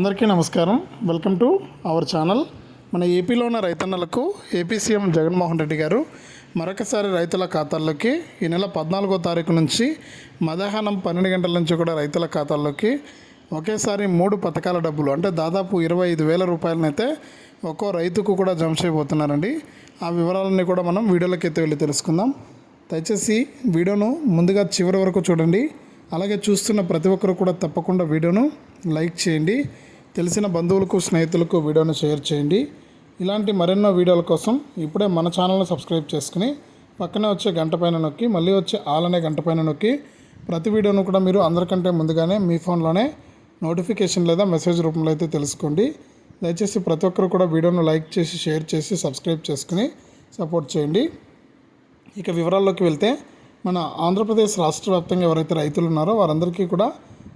అందరికీ నమస్కారం. Welcome to our channel మన ఏపీలో ఉన్న రైతన్నలకు ఏపీ సీఎం జగన్మోహన్ రెడ్డి గారు మరొకసారి రైతుల ఖాతాల్లోకి ఈ నెల పద్నాలుగో తారీఖు నుంచి మధ్యాహ్నం పన్నెండు గంటల నుంచి కూడా రైతుల ఖాతాల్లోకి ఒకేసారి మూడు పథకాల డబ్బులు అంటే దాదాపు ఇరవై ఐదు వేల రూపాయలనైతే ఒక్కో రైతుకు కూడా జమ చేయబోతున్నారండి. ఆ వివరాలన్నీ కూడా మనం వీడియోలోకి అయితే వెళ్ళి తెలుసుకుందాం. దయచేసి వీడియోను ముందుగా చివరి వరకు చూడండి. అలాగే చూస్తున్న ప్రతి ఒక్కరు కూడా తప్పకుండా వీడియోను లైక్ చేయండి. తెలిసిన బంధువులకు స్నేహితులకు వీడియోను షేర్ చేయండి. ఇలాంటి మరెన్నో వీడియోల కోసం ఇప్పుడే మన ఛానల్ని సబ్స్క్రైబ్ చేసుకుని పక్కనే వచ్చే గంట పైన నొక్కి మళ్ళీ వచ్చే ఆల్ అనే గంట పైన నొక్కి ప్రతి వీడియోను కూడా మీరు అందరికంటే ముందుగానే మీ ఫోన్లోనే నోటిఫికేషన్ లేదా మెసేజ్ రూపంలో అయితే తెలుసుకోండి. దయచేసి ప్రతి ఒక్కరు కూడా వీడియోను లైక్ చేసి షేర్ చేసి సబ్స్క్రైబ్ చేసుకుని సపోర్ట్ చేయండి. ఇక వివరాల్లోకి వెళ్తే మన ఆంధ్రప్రదేశ్ రాష్ట్ర వ్యాప్తంగా ఎవరైతే రైతులు ఉన్నారో వారందరికీ కూడా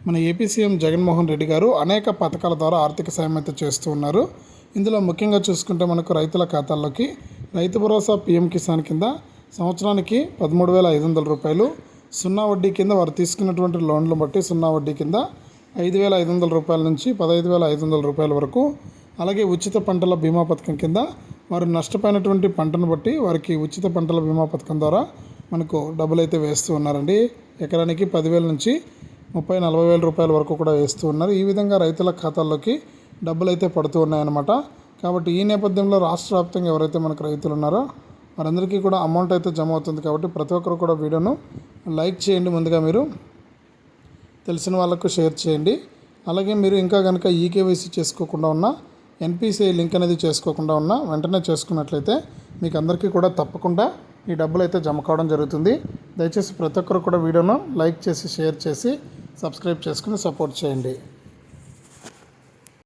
మన ఏపీ సీఎం జగన్మోహన్ రెడ్డి గారు అనేక పథకాల ద్వారా ఆర్థిక సాయం అయితే చేస్తూ ఉన్నారు. ఇందులో ముఖ్యంగా చూసుకుంటే మనకు రైతుల ఖాతాల్లోకి రైతు భరోసా పీఎం కిసాన్ కింద సంవత్సరానికి పదమూడు వేల ఐదు వందల రూపాయలు సున్నా వడ్డీ కింద వారు తీసుకున్నటువంటి లోన్లు బట్టి సున్నా వడ్డీ కింద ఐదు వేల ఐదు వందల రూపాయల నుంచి పదహైదు వేల ఐదు వందల రూపాయల వరకు అలాగే ఉచిత పంటల బీమా పథకం కింద వారు నష్టపోయినటువంటి పంటను బట్టి వారికి ఉచిత పంటల బీమా పథకం ద్వారా మనకు డబ్బులు అయితే వేస్తూ ఉన్నారండి. ఎకరానికి పదివేల నుంచి ముప్పై నలభై వేల రూపాయల వరకు కూడా వేస్తూ ఉన్నారు. ఈ విధంగా రైతుల ఖాతాల్లోకి డబ్బులు అయితే పడుతూ ఉన్నాయన్నమాట. కాబట్టి ఈ నేపథ్యంలో రాష్ట్ర వ్యాప్తంగా ఎవరైతే మనకు రైతులు ఉన్నారో వారందరికీ కూడా అమౌంట్ అయితే జమ అవుతుంది. కాబట్టి ప్రతి ఒక్కరు కూడా వీడియోను లైక్ చేయండి. ముందుగా మీరు తెలిసిన వాళ్ళకు షేర్ చేయండి. అలాగే మీరు ఇంకా కనుక ఈకేవైసీ చేసుకోకుండా ఉన్న ఎన్పిసిఐ లింక్ అనేది చేసుకోకుండా ఉన్న వెంటనే చేసుకున్నట్లయితే మీకు అందరికీ కూడా తప్పకుండా ఈ డబ్బులు అయితే జమ కావడం జరుగుతుంది. దయచేసి ప్రతి ఒక్కరు కూడా వీడియోను లైక్ చేసి షేర్ చేసి సబ్స్క్రైబ్ చేసుకుని సపోర్ట్ చేయండి.